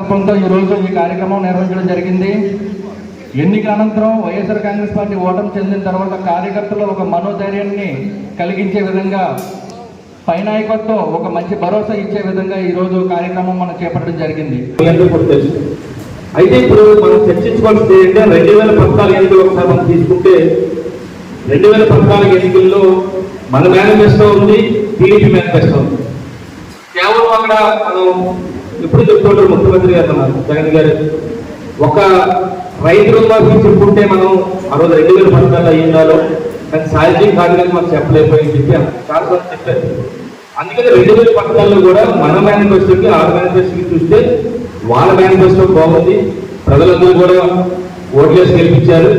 సందర్భంతో ఈరోజు ఈ కార్యక్రమం నిర్వహించడం జరిగింది. ఎన్నిక అనంతరం వైఎస్ఆర్ కాంగ్రెస్ పార్టీ ఓటమి చెందిన తర్వాత కార్యకర్తలు ఒక మనోధైర్యాన్ని కలిగించే విధంగా పైనాయకత్వం ఒక మంచి భరోసా ఇచ్చే విధంగా ఈరోజు కార్యక్రమం మనం చేపట్టడం జరిగింది. అయితే ఇప్పుడు మనం చర్చించుకోవాల్సింది ఏంటంటే రెండు వేల పద్నాలుగు ఎన్నికలు ఒకసారి మనం తీసుకుంటే రెండు వేల పద్నాలుగు ఎన్నికల్లో మన మేనిఫెస్టో ఉంది టీడీపీ మేనిఫెస్టో ఉంది. కేవలం అక్కడ మనం ఎప్పుడు చెప్తుంటారు ముఖ్యమంత్రి గారు? మన జగన్ గారు ఒక రైతు రుణమాఫీ చెప్పుకుంటే మనం ఆ రోజు రెండు వేల పద్నాలుగు అయ్యిందాలో కానీ సాధ్యం కాదు కానీ మనం చెప్పలేకపోయింది చెప్పి చాలా సార్లు చెప్పారు. అందుకని రెండు వేల పథకాల్లో కూడా మన మేనిఫెస్టోకి ఆ మేనిఫెస్టోకి చూస్తే వాళ్ళ మేనిఫెస్టో బాగుంది. ప్రజలందరూ కూడా ఓట్లేసి గెలిపించారు.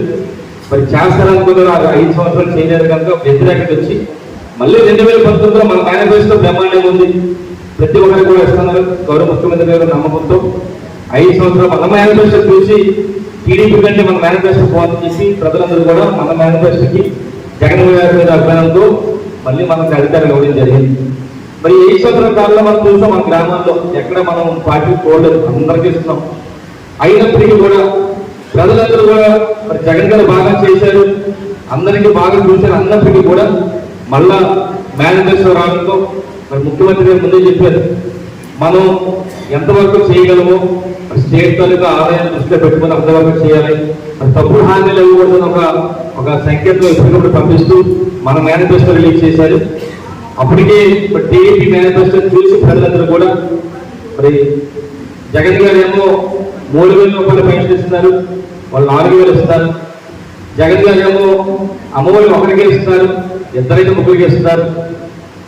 మరి చేస్తారనుకున్నారు ఆ ఐదు సంవత్సరాలు చేయలేరు కనుక వ్యతిరేకత వచ్చి మళ్ళీ రెండు వేల పంతొమ్మిదిలో మన మేనిఫెస్టో బ్రహ్మాండంగా ఉంది. ప్రతి ఒక్కరికి కూడా ఇస్తున్నారు గౌరవ ముఖ్యమంత్రి గారు నమ్మకంతో ఐదు సంవత్సరాలు మన మేనిఫెస్టో చూసి టీడీపీ కంటే మన మేనిఫెస్టో పోవాలని చేసి ప్రజలందరూ కూడా మన మేనిఫెస్టోకి జగన్ గారి మీద అభిమానంతో మళ్ళీ మనకు అధికారులు ఇవ్వడం జరిగింది. మరి ఈ సంవత్సరం కాలంలో మనం చూసాం మన గ్రామాల్లో ఎక్కడ మనం పార్టీ చూడలేదు అందరికీ ఇస్తున్నాం. అయినప్పటికీ కూడా ప్రజలందరూ కూడా మరి జగన్ గారు బాగా చేశారు అందరికీ బాగా చూశారు అన్నప్పటికీ కూడా మళ్ళా మేనిఫెస్టో రావడంతో మరి ముఖ్యమంత్రి గారు ముందే చెప్పారు. మనం ఎంతవరకు చేయగలమో స్టేట్ తాలూకా ఆదాయాన్ని దృష్టిలో పెట్టుకుని అంతవరకు చేయాలి మరి తప్పుడు హామీలు ఇవ్వకూడదని ఒక ఒక సంకేతం ఎప్పటికప్పుడు పంపిస్తూ మన మేనిఫెస్టో రిలీజ్ చేశారు. అప్పటికే టీడీపీ మేనిఫెస్టో చూసి ప్రజలందరూ కూడా మరి జగన్ గారు ఏమో మూడు వేల రూపాయలు పెన్షన్ ఇస్తున్నారు వాళ్ళు నాలుగు వేలు ఇస్తారు జగన్ గారు ఏమో అమ్మఒడి ఒకరికే ఇస్తున్నారు. ఇద్దరైతే ముగ్గురు చేస్తున్నారు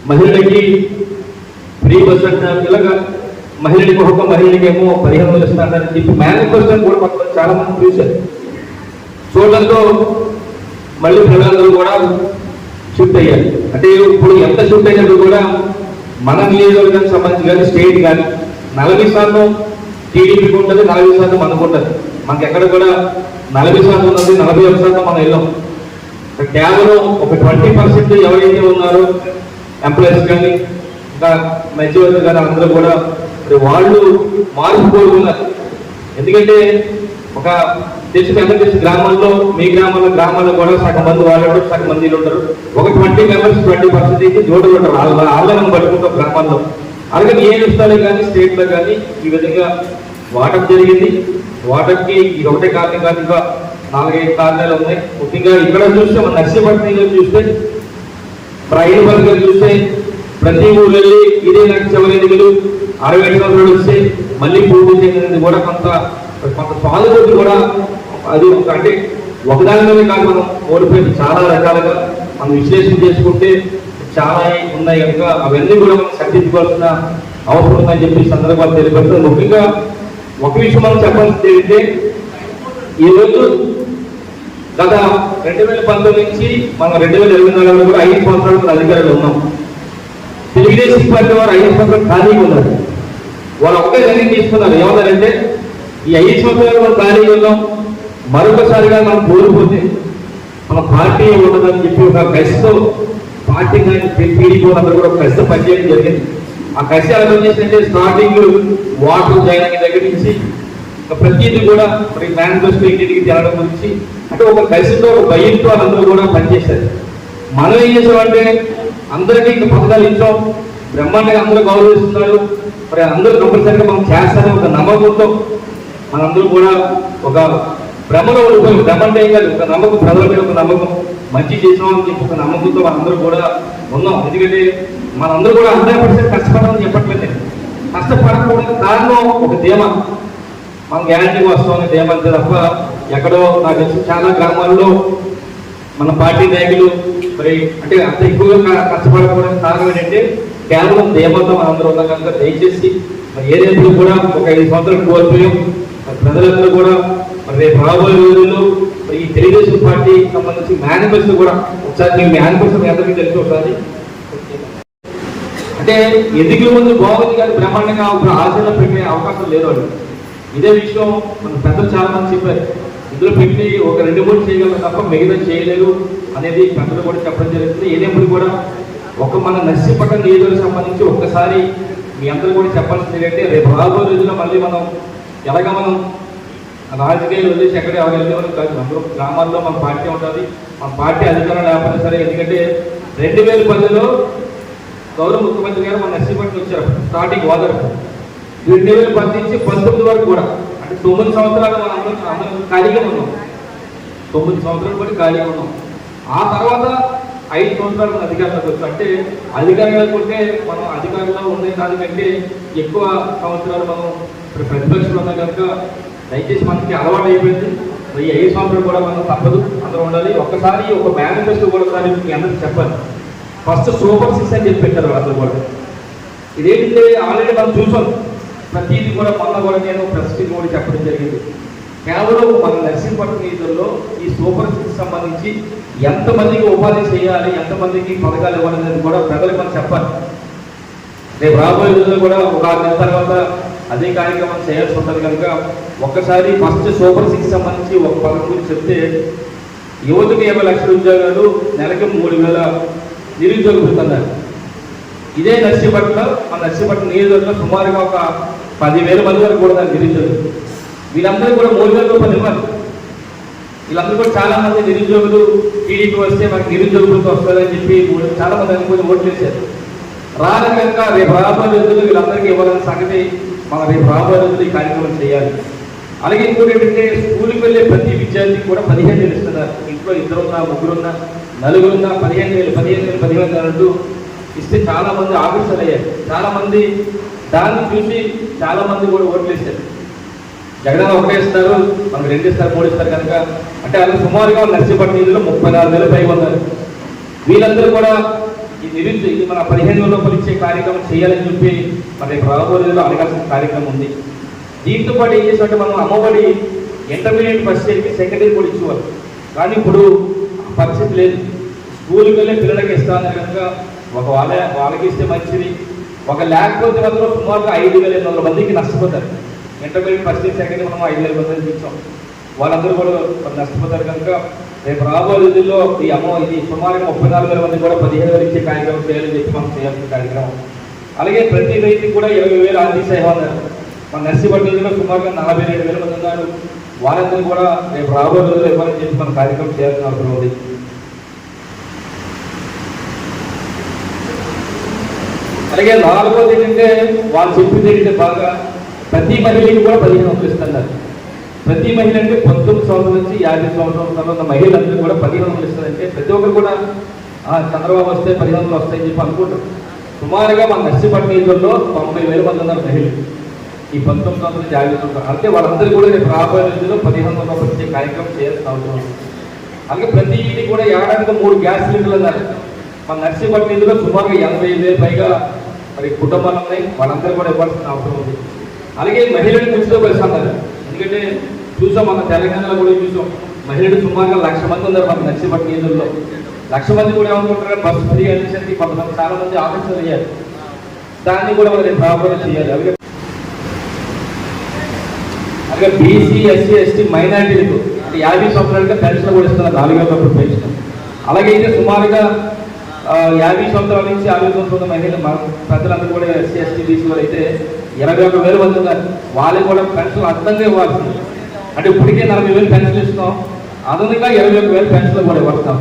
మహిళలకి ఫ్రీ బస్ అంటారు ఇలాగా మహిళలకి ఒక మహిళలకి ఏమో పదిహేను వందలు ఇస్తారని చెప్పి మేనిఫెస్టో కూడా మొత్తం చాలా మంది చూశారు చూడడంతో మళ్ళీ ప్రజలందరూ కూడా షిఫ్ట్ అయ్యారు. అంటే ఇప్పుడు ఎంత షిఫ్ట్ అయినప్పుడు కూడా మన నియోజకవర్గానికి సంబంధించి కానీ స్టేట్ కానీ నలభై శాతం టీడీపీకి ఉంటుంది నలభై శాతం మనకు ఉంటుంది. మనకి ఎక్కడ కూడా నలభై శాతం ఉన్నది నలభై ఒక శాతం మనం వెళ్ళాం. కేవలం ఒక ట్వంటీ పర్సెంట్ ఎవరైతే ఉన్నారో ఎంప్లాయీస్ కానీ ఇంకా మెచ్యూరిటీ కానీ అందరూ కూడా మరి వాళ్ళు మార్పు కోరుకున్నారు. ఎందుకంటే ఒక తెలిసి పెద్ద తెలిసి గ్రామాల్లో మీ గ్రామాల్లో గ్రామాల్లో కూడా సగం మంది వాళ్ళు ఉంటారు సగం మంది ఉంటారు. ఒక ట్వంటీ మెంబర్స్ ట్వంటీ పర్సెంటేజ్ జోడులు ఉంటారు. వాళ్ళ వాళ్ళని పట్టుకుంటాం గ్రామాల్లో. అలాగే ఏ ఇస్తాలో కానీ స్టేట్లో కానీ ఈ విధంగా వాటర్ జరిగింది. వాటర్కి ఇది ఒకటే కారణం కాదు ఇంకా నాలుగైదు కారణాలు ఉన్నాయి. ముఖ్యంగా ఇక్కడ చూస్తే మన నర్సీపట్నంలో చూస్తే రైలు వర్గం చూస్తే ప్రతి ఊరు వెళ్ళి ఇదే నాకు చివరి ఎన్నికలు. అరవై సంవత్సరాలు వస్తే మళ్ళీ పూర్తి చేయడానికి కూడా కొంత కొంత సానుభూతి కూడా అది ఒక అంటే ఒకదానిలోనే కాదు మనం ఓడిపోయింది చాలా రకాలుగా మనం విశ్లేషణ చేసుకుంటే చాలా ఉన్నాయి కనుక అవన్నీ కూడా మనం సర్దించుకోవాల్సిన అవసరం ఉందని చెప్పి సందర్భాలు తెలియపడుతుంది ముఖ్యంగా ఒక విషయం మనం చెప్పాల్సింది ఏంటంటే ఈరోజు గత రెండు వేల పంతొమ్మిది నుంచి మనం రెండు వేల ఇరవై నాలుగులో కూడా ఐదు సంవత్సరాలు మన అధికారంలో ఉన్నాం. తెలుగుదేశం పార్టీ వారు ఐదు సంవత్సరాలు ఖాళీగా ఉన్నారు. వాళ్ళు ఒకే నిర్ణయం తీసుకున్నారు. ఏమన్నారంటే ఈ ఐదు సంవత్సరాలు మనం ఖాళీగా ఉన్నాం. మరొకసారిగా మనం కోల్పోతే మన పార్టీ ఉండదని చెప్పి ఒక కసితో పార్టీ కానీ టీడీపీ అందరూ కూడా ఒక కసితో పనిచేయడం జరిగింది. ఆ కసి ఎలా పనిచేసిందంటే స్టార్టింగ్ వాటర్ జాయినింగ్ దగ్గర నుంచి ప్రతిదీ కూడా మరి మేనిఫెస్టో ఇంటికి తేవడం గురించి అంటే ఒక కసితో ఒక భయంతో అందరూ కూడా పనిచేశారు. మనం ఏం చేసామంటే అందరికీ ఇంకా పథకాలు ఇచ్చాం. బ్రహ్మాండంగా అందరూ గౌరవిస్తున్నారు. మరి అందరూ కంపల్సరీగా మనం చేస్తారని ఒక నమ్మకంతో మనందరూ కూడా ఒక భ్రమలో ఉండిపోయి భ్రమ అంటే కాదు ఒక నమ్మకం ప్రజల మీద ఒక నమ్మకం మంచి చేసామని చెప్పి ఒక నమ్మకంతో మనందరూ కూడా ఉన్నాం. ఎందుకంటే మనందరూ కూడా హండ్రెడ్ పర్సెంట్ కష్టపడాలని చెప్పట్లేదు. నేను. కష్టపడకపోవడానికి కారణం ఒక ధీమా. మన గ్యారంటీ వస్తుంది ధీమంతే తప్ప ఎక్కడో నాకు తెలిసి చాలా గ్రామాల్లో మన పార్టీ నాయకులు మరి అంటే అంత ఎక్కువగా క- కష్టపడకపోవడానికి కారణం ఏంటంటే కేవలం ధీమంతో మనందరూ ఉన్నాం కనుక దయచేసి మరి ఏదైతే కూడా ఒక ఐదు సంవత్సరాలు కోల్పోయాం మరి ప్రజలందరూ కూడా మరి రేపు రాబోయే రోజుల్లో మరి ఈ తెలుగుదేశం పార్టీ సంబంధించి మేనిఫెస్టో కూడా ఒకసారి మీ మేనిఫెస్టో మీ అందరికీ తెలిసి ఒకసారి. అంటే ఎన్నికల ముందు బాగుంది కానీ బ్రహ్మాండంగా ఒక ఆచరణ పెట్టే అవకాశం లేదు వాళ్ళు. ఇదే విషయం మన పెద్దలు చాలా మంది చెప్పారు. ఇందులో పెట్టి ఒక రెండు మూడు చేయగలం తప్ప మిగతా చేయలేదు అనేది పెద్దలు కూడా చెప్పడం జరుగుతుంది. ఏదేప్పుడు కూడా ఒక మన నర్సీపట్నం నియోజకవర్గం సంబంధించి ఒక్కసారి మీ అందరూ కూడా చెప్పాల్సింది ఏంటంటే రేపు రాబోయే రోజుల్లో మళ్ళీ మనం ఎలాగ మనం రాజకీయాలు వదిలేసి ఎక్కడ ఎవరు వెళ్ళేవారు కాదు. అందరూ గ్రామాల్లో మన పార్టీ ఉంటుంది. మన పార్టీ అధికారం లేకపోతే సరే ఎందుకంటే రెండు వేల పదిలో గౌరవ ముఖ్యమంత్రి గారు మన నర్సీపట్నం వచ్చారు. స్టార్టింగ్ ఓదరకు రెండు వేల పది నుంచి పంతొమ్మిది వరకు కూడా. అంటే తొమ్మిది సంవత్సరాలు మనం అందరం ఖాళీగా ఉన్నాం. తొమ్మిది సంవత్సరాలు కూడా ఖాళీగా ఉన్నాం. ఆ తర్వాత ఐదు సంవత్సరాలు అధికారంలోకి వచ్చాం. అంటే అధికారంలోకి ఉంటే మనం అధికారంలో ఉండే దానికంటే ఎక్కువ సంవత్సరాలు మనం ఇప్పుడు ప్రతిపక్షంలో ఉన్నాం కనుక దయచేసి మనకి అలవాటు అయిపోయింది. మరి ఈ ఐదు సంవత్సరాలు కూడా మనం తప్పదు. అందరూ ఉండాలి. ఒక్కసారి ఒక మేనిఫెస్టో కూడా ఒకసారి మీకు అందరికి చెప్పాలి. ఫస్ట్ సూపర్ సిక్స్ అని చెప్పి పెట్టారు వాళ్ళందరూ కూడా. ఇదేంటంటే ఆల్రెడీ మనం చూసాం. ప్రతిదీ కూడా మొన్న కూడా నేను ప్రెస్ మోడీ కూడా చెప్పడం జరిగింది. కేవలం మన నర్సింగ్పట్నం నిధుల్లో ఈ సూపర్ సిక్స్ సంబంధించి ఎంతమందికి ఉపాధి చేయాలి ఎంతమందికి పథకాలు ఇవ్వాలనేది కూడా ప్రజలకు మనం చెప్పాలి. రేపు రాబోయే రోజుల్లో కూడా ఒక ఆరు నెలల తర్వాత అదే కార్యక్రమం చేయాల్సి ఉంటుంది కనుక ఒక్కసారి ఫస్ట్ సూపర్ సిక్స్ సంబంధించి ఒక పథకం గురించి చెప్తే యువతకు యాభై లక్షల ఉద్యోగాలు నెలకి మూడు వేల నిరుద్యోగ ఇదే నర్సీపట్నం ఆ నర్సీపట్నం నియోజకవర్గంలో సుమారుగా ఒక పదివేల మంది వరకు కూడా దాన్ని నిరుద్యోగులు వీళ్ళందరూ కూడా మూడు వేల రూపాయలు ఇవ్వాలి వీళ్ళందరూ కూడా చాలా మంది నిరుద్యోగులు టీడీపీ వస్తే మనకి నిరుద్యోగులతో వస్తుందని చెప్పి చాలా మంది అనుకుని ఓట్లు వేశారు. రాని కనుక రేపు రాబోయే రోజుల్లో వీళ్ళందరికీ ఇవ్వాలన్న సంగతి మనం రేపు రాబోయే ఈ కార్యక్రమం చేయాలి. అలాగే ఇంకోటి ఏంటంటే స్కూల్కి వెళ్ళే ప్రతి విద్యార్థికి కూడా పదిహేను వేలు ఇస్తున్నారు. ఇంట్లో ఇద్దరున్నా ముగ్గురున్నా నలుగురున్నా పదిహేను వేలు పదిహేను వేలు పదిహేను వేలు అంటూ ఇస్తే చాలా మంది ఆఫీసర్లు అయ్యారు. చాలా మంది దాన్ని చూసి చాలా మంది కూడా ఓట్లు వేశారు జగన్ ఒకటే ఇస్తారు మనకు రెండు ఇస్తారు మూడు ఇస్తారు కనుక. అంటే అలా సుమారుగా నర్సీపట్నం ముప్పై నాలుగు వేల పైగా ఉన్నారు. వీళ్ళందరూ కూడా ఈ నిరుద్యోగ ఇది మన పదిహేను వేల రూపాయలు ఇచ్చే కార్యక్రమం చేయాలని చెప్పి మన రేపు అడగాల్సిన కార్యక్రమం ఉంది. దీంతో పాటు ఏం చేసినట్టు మనం అమ్మఒడి ఇంటర్మీడియట్ ఫస్ట్ ఇయర్కి సెకండ్ ఇయర్ కూడా ఇచ్చేవారు కానీ ఇప్పుడు పరిస్థితి లేదు. స్కూల్కి వెళ్ళే పిల్లలకి ఇస్తాను కనుక ఒక వాళ్ళ వాళ్ళకి ఇస్తే మంచిది. ఒక లేకపోతే మాత్రం సుమారుగా ఐదు వేల ఎనిమిది వందల మందికి నష్టపోతారు. ఇంటర్మీడియట్ ఫస్ట్ సెకండ్ మనం ఐదు వేల మందిని ఇచ్చాం. వాళ్ళందరూ కూడా నష్టపోతారు కనుక రేపు రాబోయే రోజుల్లో ఈ అమ్మ ఇది సుమారుగా ముప్పై నాలుగు వేల మంది కూడా పదిహేను వేలు ఇచ్చే కార్యక్రమం చేయాలని చెప్పి మనం చేయాల్సిన కార్యక్రమం. అలాగే ప్రతి రైతుకి కూడా ఇరవై వేలు ఆర్థిక సేవ మన నర్సీపట్నంలో సుమారుగా నలభై రెండు వేల మంది ఉన్నారు. వాళ్ళందరూ కూడా రేపు రాబోయే రోజుల్లో ఇవ్వాలని చెప్పి మన కార్యక్రమం చేయాల్సిన అవసరం ఉంది. అలాగే నాలుగోది ఏంటంటే వాళ్ళు చెప్పింది ఏంటంటే బాగా ప్రతి మహిళకి కూడా పదిహేను వందలు ఇస్తున్నారు. ప్రతి మహిళ అంటే పంతొమ్మిది సంవత్సరాల నుంచి యాభై సంవత్సరాల తర్వాత మహిళలందరూ కూడా పదిహేను వందలు ఇస్తారంటే ప్రతి ఒక్కరు కూడా "ఆ, చంద్రబాబు వస్తే పదిహేను వందలు వస్తాయని చెప్పి అనుకుంటారు. సుమారుగా మన నర్సీపట్నం నియోజకవర్గంలో తొంభై వేల మంది ఉన్నారు మహిళలు. ఈ పంతొమ్మిది వందల నుంచి యాభై సంవత్సరాలు అంటే వాళ్ళందరూ కూడా రేపు రాబోయే రోజుల్లో పదిహేను వందల వచ్చే కార్యక్రమం చేయాల్సిన అవసరం అలాగే ప్రతి ఇంటికి కూడా ఏడాదికి మూడు గ్యాస్ సిలిండర్లు అన్నారు. మన నర్సీపట్నం నిధులు సుమారుగా ఎనభై వేలు పైగా మరి కుటుంబాలు ఉన్నాయి వాళ్ళందరూ కూడా ఇవ్వాల్సిన అవసరం ఉంది. అలాగే మహిళలు దృష్టిలో పరిస్థితున్నారు ఎందుకంటే చూసాం మన తెలంగాణలో కూడా చూసాం. మహిళలు సుమారుగా లక్ష మంది ఉన్నారు మన నర్సీపట్నం నిధుల్లో లక్ష మంది కూడా ఏమనుకుంటారు బస్సు ఫ్రీ అనేసరికి కొంతమంది చాలా మంది ఆఫీసర్లు అయ్యారు. దాన్ని కూడా మనం ప్రాబ్లం చేయాలి. అలాగే అలాగే బీసీ ఎస్సీ ఎస్టీ మైనార్టీలకు అంటే యాభై సంవత్సరాలుగా పెన్షన్ కూడా ఇస్తున్నారు. నాలుగు వేల రూపాయలు పెన్షన్. అలాగే అయితే సుమారుగా యాభై సంవత్సరాల నుంచి అరవై సంవత్సరాల మహిళలు మా ప్రజలందరూ కూడా ఎస్సీ ఎస్టీ బీసీ వాళ్ళు అయితే ఇరవై ఒక వేలు పొందుతున్నారు వాళ్ళకి కూడా పెన్షన్ అర్థంగా ఇవ్వాల్సింది. అంటే ఇప్పటికే నలభై వేలు పెన్షన్ ఇస్తున్నాం. అదనంగా ఇరవై ఒక వేలు పెన్షన్ కూడా ఇవ్వాల్సిన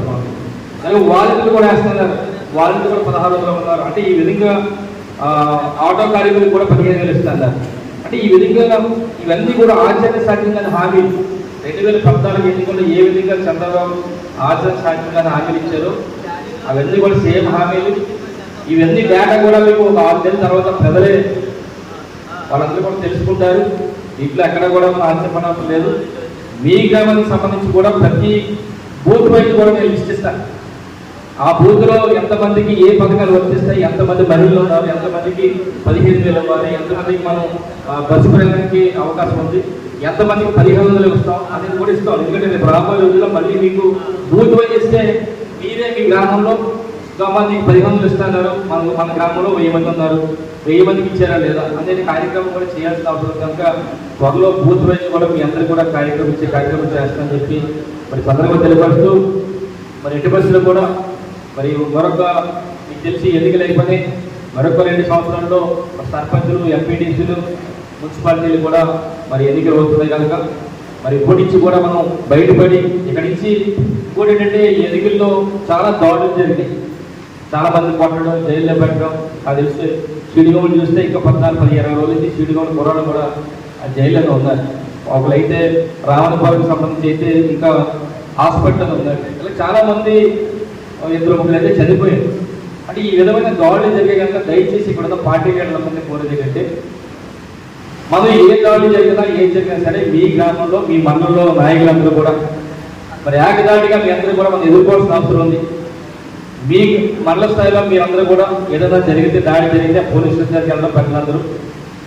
అలాగే వాలంటీర్లు కూడా వేస్తున్నారు. వాలంటీర్లు కూడా పదహారు వందలు ఉన్నారు. అంటే ఈ విధంగా ఆటో కార్మికులకు కూడా పదిహేను వేలు ఇస్తున్నారు. అంటే ఈ విధంగా ఇవన్నీ కూడా ఆచరణ సాధ్యంగా హామీ. రెండు వేల పద్నాలుగు ఎన్నికల్లో ఏ విధంగా చంద్రబాబు ఆచరణ సాధ్యంగా హామీలు ఇచ్చారో అవన్నీ కూడా సేమ్ హామీలు. ఇవన్నీ డేటా కూడా మీకు ఒక ఆరు నెలల తర్వాత ప్రజలే వాళ్ళందరూ కూడా తెలుసుకుంటారు. ఇంట్లో ఎక్కడ కూడా మనం ఆశ్చర్యపడవలసిన లేదు. మీ గ్రామానికి సంబంధించి కూడా ప్రతి బూత్ వైపు కూడా నేను లిస్ట్ ఇస్తాను. ఆ బూత్లో ఎంతమందికి ఏ పథకాలు వర్తిస్తాయి ఎంతమంది మహిళలు ఉన్నారు ఎంతమందికి పదిహేను వేలు ఇవ్వాలి ఎంతమందికి మనం బస్సు ప్రయాణానికి అవకాశం ఉంది ఎంతమందికి పదిహేను వందలు ఇస్తాం అనేది కూడా ఇస్తాం. ఎందుకంటే రేపు రాబోయే రోజుల్లో మళ్ళీ మీకు బూత్ వైజ్ ఇస్తే మీ గ్రామంలో మందికి పది వందలు ఇస్తున్నారు మన మన గ్రామంలో వెయ్యి మంది ఉన్నారు. వెయ్యి మందికి ఇచ్చారా లేదా అనేది కార్యక్రమం కూడా చేయాల్సిన అవసరం. కనుక త్వరలో బూత్ వైజ్ కూడా మీ అందరూ కూడా కార్యక్రమం ఇచ్చే కార్యక్రమం చేస్తామని చెప్పి మరి సందర్భంగా తెలియపరుస్తూ మరి ఎట్టి బస్సులో కూడా మరి మరొక మీకు తెలిసి ఎన్నికలు అయిపోయినాయి. మరొక రెండు సంవత్సరాల్లో సర్పంచులు ఎంపీటీసీలు మున్సిపాలిటీలు కూడా మరి ఎన్నికలు అవుతున్నాయి కనుక మరి ఇప్పటి నుంచి కూడా మనం బయటపడి ఇక్కడి నుంచి ఇంకోటి ఏంటంటే ఎదుగుల్లో చాలా దాడులు జరిగినాయి. చాలా మంది కొట్టడం జైల్లో పెట్టడం అది తెలిస్తే సిడిగోలు చూస్తే ఇంకా పద్నాలుగు పది ఇరవై రోజుల నుంచి సిడిగోలు కుర్రాడు కూడా ఆ జైల్లోనే ఉన్నారు. ఒకళ్ళైతే రావణపాలకు సంబంధించి అయితే ఇంకా హాస్పిటల్ ఉందండి ఇలా చాలా మంది ఇద్దరు ముగ్గురు అయితే చనిపోయారు. అంటే ఈ విధమైన దాడులు జరిగే కనుక దయచేసి ఇక్కడ పార్టీ పార్టీ మంది కోరేది కంటే మనం ఏ దాడి జరిగినా ఏం జరిగినా సరే మీ గ్రామంలో మీ మండలంలో నాయకులందరూ కూడా మరి ఏకదాటిగా మీ అందరూ కూడా మనం ఎదుర్కోవాల్సిన అవసరం ఉంది. మీ మండల స్థాయిలో మీరందరూ కూడా ఏదైనా జరిగితే దాడి జరిగితే పోలీస్ స్టేషన్ వెళ్ళడం పెద్దలందరూ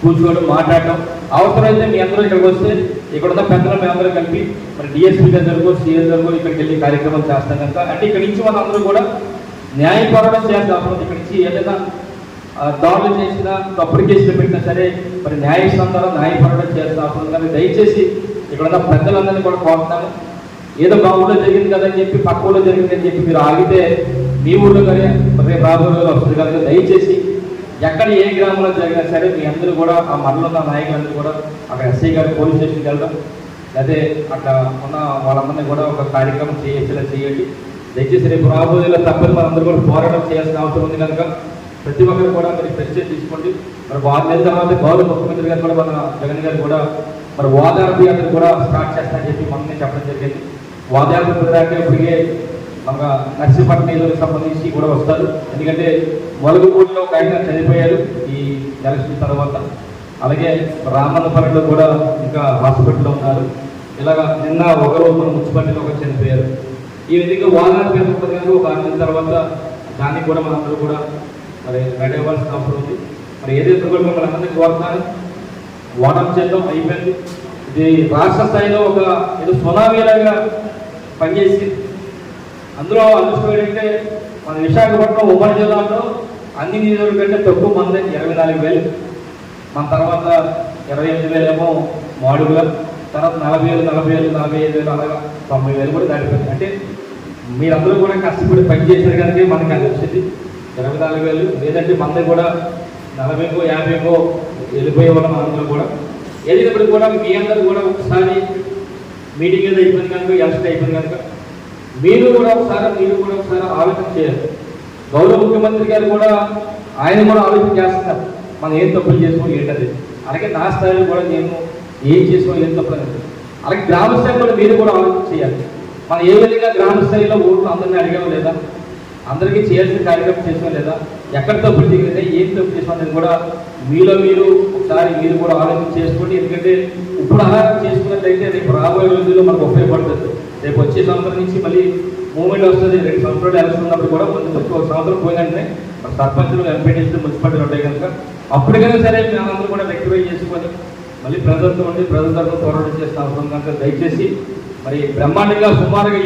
కూర్చోవడం మాట్లాడటం అవసరమైతే మీ అందరూ ఇక్కడికి వస్తే ఇక్కడ ఉన్న పెద్దలు మీ అందరూ కలిపి మరి డిఎస్పీ దగ్గరకు సిఎస్ దగ్గరకు ఇక్కడికి వెళ్ళి కార్యక్రమం చేస్తాం కనుక. అంటే ఇక్కడి నుంచి వాళ్ళందరూ కూడా న్యాయ పోరాటం చేయాల్సిన అవసరం ఇక్కడి నుంచి ఏదైనా దాడులు చేసినా తప్పుడు కేసులు పెట్టినా సరే మరి న్యాయస్థానం ద్వారా న్యాయ పోరాటం చేయాల్సిన కానీ దయచేసి ఇక్కడ ఉన్న పెద్దలందరినీ కూడా కోరుతాను ఏదో మా ఊళ్ళో జరిగింది కదా అని చెప్పి పక్క ఊళ్ళో జరిగింది అని చెప్పి మీరు ఆగితే మీ ఊళ్ళో కానీ రేపు రాబోయే వస్తుంది కనుక దయచేసి ఎక్కడ ఏ గ్రామంలో జరిగినా సరే మీ అందరూ కూడా ఆ మండలం ఉన్న నాయకులందరూ కూడా అక్కడ ఎస్ఐ గారు పోలీస్ స్టేషన్కి వెళ్ళడం అదే అక్కడ ఉన్న వాళ్ళందరినీ కూడా ఒక కార్యక్రమం చేయించేలా చేయండి. దయచేసి రేపు రాబోయేలా తప్పని మనందరూ కూడా పోరాటం చేయాల్సిన అవసరం ఉంది కనుక ప్రతి ఒక్కరు కూడా మరి ప్రెస్టేజ్ తీసుకోండి మరి వారి నెలల తర్వాత గౌరవ ముఖ్యమంత్రి గారు కూడా మన జగన్ గారు కూడా మరి వాదార్పు యాత్ర కూడా స్టార్ట్ చేస్తారని చెప్పి మొన్నే చెప్పడం జరిగింది. వాదార్పు దాకా ఇప్పటికే మన నర్సీపట్నం నియోజకవర్గం సంబంధించి కూడా వస్తారు. ఎందుకంటే మొలగపూడిలో ఒక ఆయన చనిపోయారు ఈ ఎలక్షన్ తర్వాత. అలాగే రామన్నపల్లిలో కూడా ఇంకా హాస్పిటల్లో ఉన్నారు. ఇలాగ నిన్న ఒకరు మన మున్సిపాలిటీలో ఒక చనిపోయారు. ఈ విధంగా వాదన పేరు ఒక ఆరు తర్వాత దానికి కూడా మనందరూ కూడా మరి రెడీ అవ్వాల్సిన అవసరం ఉంది. మరి ఏదైతే కూడా మిమ్మల్ని అందరికీ కోరుతాను ఓటం అయిపోయింది. ఇది రాష్ట్ర స్థాయిలో ఒక ఏదో సునామీలాగా పనిచేసి అందులో అదృష్టం ఏంటంటే మన విశాఖపట్నం ఉమ్మడి జిల్లాలో అన్ని నిధుల కంటే తక్కువ మంది ఇరవై నాలుగు వేలు. మన తర్వాత ఇరవై ఎనిమిది వేలు ఏమో మాడుగుల తర్వాత నలభై వేలు నలభై వేలు నలభై ఐదు వేలు అలాగా తొంభై వేలు కూడా దాటిపోయింది. అంటే మీరందరూ కూడా కష్టపడి పనిచేసారు కనుక మనకి అది వచ్చింది. ఇరవై నాలుగు వేలు లేదంటే మంది కూడా నలభైకో యాభైకో వెళ్ళిపోయే వాళ్ళం అందరూ కూడా. వెళ్ళినప్పుడు కూడా మీ అందరూ కూడా ఒకసారి మీటింగ్ ఏదో అయిపోయింది కనుక ఎలక్షన్ అయిపోయింది కనుక మీరు కూడా ఒకసారి మీరు కూడా ఒకసారి ఆలోచన చేయాలి. గౌరవ ముఖ్యమంత్రి గారు కూడా ఆయన కూడా ఆలోచన చేస్తున్నారు. మనం ఏం తప్పులు చేసుకో ఏంటది అలాగే నా స్థాయిలో కూడా నేను ఏం చేసుకో ఏం తప్పులు అనేది. అలాగే గ్రామ స్థాయిలో కూడా మీరు కూడా ఆలోచన చేయాలి. మనం ఏ విధంగా గ్రామ స్థాయిలో ఓట్లు అందరినీ అడిగామో లేదా? అందరికీ చేయాల్సిన కార్యక్రమం చేసాం లేదా? ఎక్కడ తప్పులు దిగితే ఏం తప్పు చేసాం అనేది కూడా మీలో మీరు ఒకసారి మీరు కూడా ఆలోచన చేసుకోండి. ఎందుకంటే ఇప్పుడు అలా చేసుకున్నట్లయితే రేపు రాబోయే రోజుల్లో మనకు ఉపయోగపడుతుంది. రేపు వచ్చే సంవత్సరం నుంచి మళ్ళీ మూమెంట్ వస్తుంది. రెండు సంవత్సరాలు ఎలక్షన్ ఉన్నప్పుడు కూడా ముందు వచ్చి ఒక సంవత్సరం పోయిందంటే మన సర్పంచులు ఎంపీటీసీలు మున్సిపాలిటీలు ఉంటాయి కనుక అప్పటికైనా సరే మేమందరూ కూడా రెక్టిఫై చేసుకొని మళ్ళీ ప్రజలతో ఉండి ప్రజల తరఫున పోరాటం చేసిన అవసరం కనుక దయచేసి మరి బ్రహ్మాండంగా సుమారుగా